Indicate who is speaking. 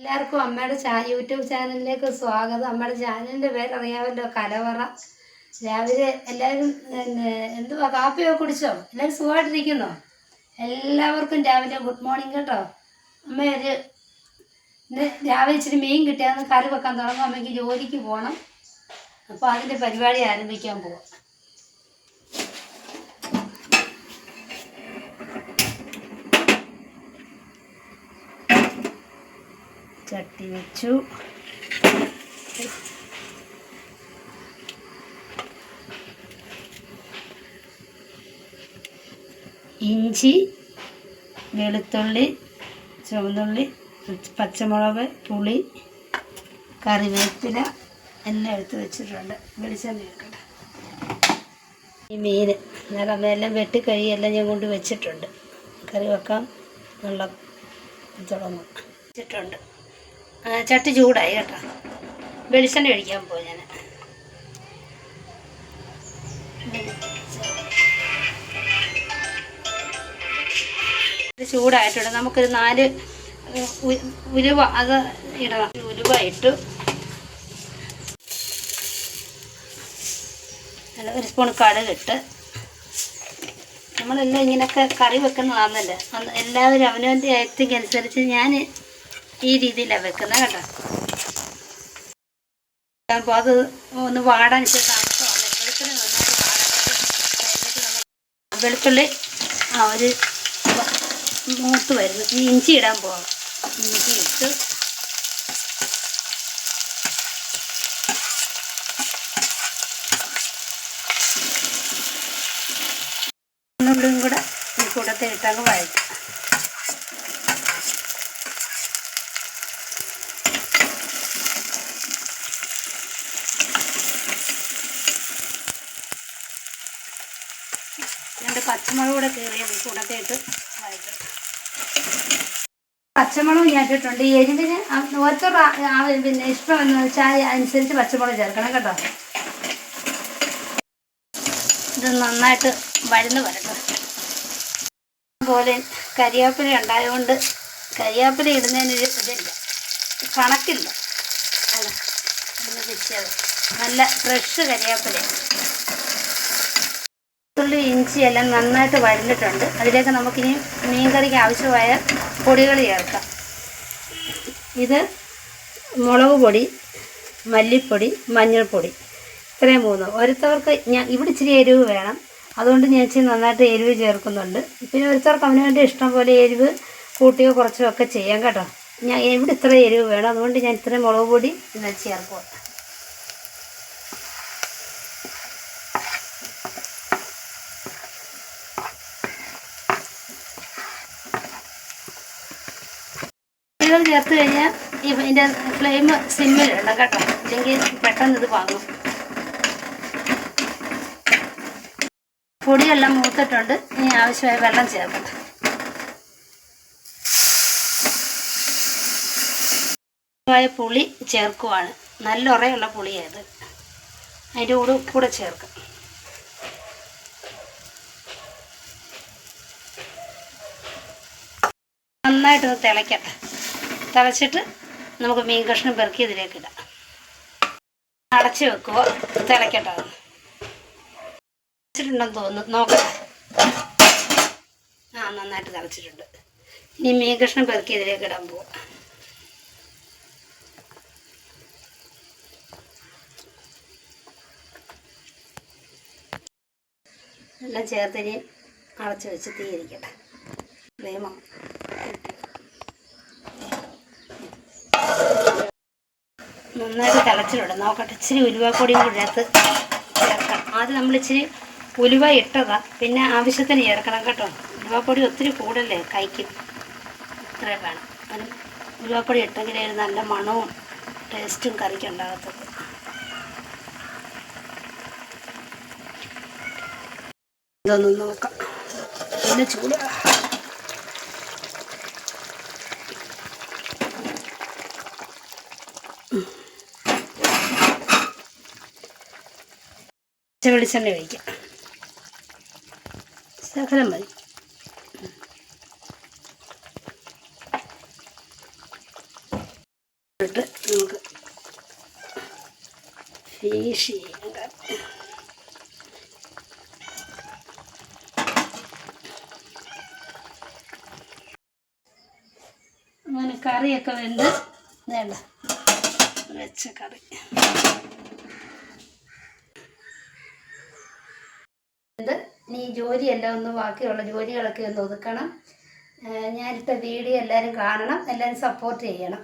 Speaker 1: എല്ലാവർക്കും അമ്മയുടെ ചാ യൂട്യൂബ് ചാനലിലേക്ക് സ്വാഗതം. അമ്മയുടെ ചാനലിന്റെ പേരറിയാമല്ലോ കലവറ. രാവിലെ എല്ലാവരും എന്തുവാ കാപ്പിയോ കുടിച്ചോ? എല്ലാവരും സുഖമായിട്ടിരിക്കുന്നോ? എല്ലാവർക്കും രാവിലെ ഗുഡ് മോർണിംഗ് കേട്ടോ. അമ്മ ഒരു രാവിലെ ഇച്ചിരി മീൻ കിട്ടിയാന്ന് കറി വെക്കാൻ തുടങ്ങും. അമ്മയ്ക്ക് ജോലിക്ക് പോകണം അപ്പോൾ അതിന്റെ പരിപാടി ആരംഭിക്കാൻ പോവാം. ചട്ടി വെച്ചു. ഇഞ്ചി വെളുത്തുള്ളി ചുവന്നുള്ളി പച്ചമുളക് പുളി കറിവേപ്പില എല്ലാം എടുത്ത് വെച്ചിട്ടുണ്ട്. വെളിച്ചെണ്ണ എടുക്കട്ടെ ഈ മീൻ ഞാൻ എല്ലാം വെട്ടി കഴിയെല്ലാം ഞാൻ കൊണ്ട് വെച്ചിട്ടുണ്ട്. കറി വെക്കാം നല്ല തുടങ്ങും. വെച്ചിട്ടുണ്ട്. ചട്ടി ചൂടായി കേട്ടോ. വെളിച്ചെണ്ണ ഒഴിക്കാൻ പോയി ഞാൻ. ചൂടായിട്ടുണ്ട്. നമുക്കൊരു നാല് ഉരുവ അത് ഇടണം. ഉലുവ ഇട്ടു. ഒരു സ്പൂൺ കടുക് ഇട്ട്. നമ്മളെല്ലാം ഇങ്ങനെയൊക്കെ കറി വെക്കുന്നതാണെന്നല്ലേ എല്ലാവരും അവനവന്റെ ആക്ടിങ് അനുസരിച്ച് ഞാൻ ഈ രീതിയിലാണ് വെക്കുന്നത് കേട്ടോ അപ്പോൾ അത് ഒന്ന് വാടാൻ വെളുത്തുള്ളി വെളുത്തുള്ളി ആ ഒരു മൂത്ത് വരുന്നു. ഈ ഇഞ്ചി ഇടാൻ പോകാം ഇഞ്ചി ഇട്ട് ഉള്ളിയും കൂടെ ഈ കൂടത്തെ ഇട്ടങ്ങ് വഴറ്റും. പച്ചമുളക് കൂടെ കീറിയത് കൂടത്തെ ഇട്ട് വഴറ്റും. പച്ചമുളക് ഞാൻ ഇട്ടിട്ടുണ്ട് എരിവിന് ആ പിന്നെ ഇഷ്ടം എന്ന് വെച്ചാൽ അനുസരിച്ച് പച്ചമുളക് ചേർക്കണം കേട്ടോ. ഇത് നന്നായിട്ട് വഴന്ന് വരട്ടെ. അതുപോലെ കരിയാപ്പില ഉണ്ടായതുകൊണ്ട് കരിയാപ്പില ഇടുന്നതിനൊരു ഇതില്ല. കണക്കില്ല. അല്ല നല്ല ഫ്രഷ് കരിയാപ്പില. ഉള്ളി ഇഞ്ചി എല്ലാം നന്നായിട്ട് വരിഞ്ഞിട്ടുണ്ട് അതിലേക്ക് നമുക്കിനി മീൻ കറിക്ക് ആവശ്യമായ പൊടികൾ ചേർക്കാം. ഇത് മുളക് പൊടി മല്ലിപ്പൊടി മഞ്ഞൾപ്പൊടി. ഇത്രയും മൂന്ന്. ഓരോരുത്തവർക്ക് ഞാൻ ഇവിടെ ഇച്ചിരി എരിവ് വേണം. അതുകൊണ്ട് ഞാൻ ഇച്ചിരി നന്നായിട്ട് എരിവ് ചേർക്കുന്നുണ്ട്. പിന്നെ ഓരോരുത്തർക്ക് അവന് വേണ്ടി ഇഷ്ടം പോലെ എരിവ് കൂട്ടിയോ കുറച്ചോ ഒക്കെ ചെയ്യാം കേട്ടോ. ഞാൻ ഇവിടെ ഇത്ര എരിവ് വേണം. അതുകൊണ്ട് ഞാൻ ഇത്രയും മുളക് പൊടി ചേർക്കുക പൊടികൾ ചേർത്ത് കഴിഞ്ഞാൽ ഇതിന്റെ ഫ്ലെയിം സിമ്മിലിടണം കേട്ടോ. ഇല്ലെങ്കിൽ പെട്ടെന്ന് ഇത് വാങ്ങും പൊടിയെല്ലാം മൂത്തിട്ടുണ്ട്. ഇനി ആവശ്യമായ വെള്ളം ചേർക്കട്ടെ ആവശ്യമായ പുളി ചേർക്കുവാണ്. നല്ല ഉറയുള്ള പുളിയായത് അതിന്റെ കൂടെ കൂടെ ചേർക്കാം. നന്നായിട്ടൊന്ന് തിളയ്ക്കട്ടെ തിളച്ചിട്ട് നമുക്ക് മീൻ കഷ്ണം പെറുക്കി ഇതിലേക്ക് ഇടാം. അടച്ച് വെക്കുക തിളക്കട്ടെ. തിളച്ചിട്ടുണ്ടെന്ന് തോന്നുന്നു. നോക്കട്ടെ. ആ നന്നായിട്ട് തിളച്ചിട്ടുണ്ട്. ഇനി മീൻ കഷ്ണം പെറുക്കി ഇതിലേക്ക് ഇടാൻ പോവാം. എല്ലാം ചേർത്തിനി അടച്ച് വെച്ച് തീയിരിക്കട്ടെ ഫ്ലെയിമോ നന്നായിട്ട് തിളച്ചിട്ടുണ്ട്. നോക്കട്ടെ ഇച്ചിരി ഉലുവപ്പൊടിയും കൂടി ഇതിനകത്ത് ചേർക്കണം. ആദ്യം നമ്മൾ ഇച്ചിരി ഉലുവ ഇട്ടതാ. പിന്നെ ആവശ്യത്തിന് ചേർക്കണം കേട്ടോ. ഉലുവപ്പൊടി ഒത്തിരി കൂടല്ലേ കൈക്കും? ഇത്രയും വേണം. അതിന് ഉലുവപ്പൊടി ഇട്ടെങ്കിലേ നല്ല മണവും ടേസ്റ്റും കറിക്ക് ഉണ്ടാകത്തുള്ളൂ. നോക്കാം. പിന്നെ ചൂട്. പച്ച വെളിച്ചെണ്ണ ഒഴിക്കാം. ശകലം മതി. ഇട്ട് നമുക്ക് ഫീഷ് ചെയ്യാം അങ്ങനെ കറിയൊക്കെ വെന്ത് വേണ്ട വെച്ച കറി. നീ ജോലിയെല്ലാം ഒന്ന് ബാക്കിയുള്ള ജോലികളൊക്കെ ഒന്ന് ഒതുക്കണം. ഞാനിട്ട വീഡിയോ എല്ലാവരും കാണണം എല്ലാവരും സപ്പോർട്ട് ചെയ്യണം.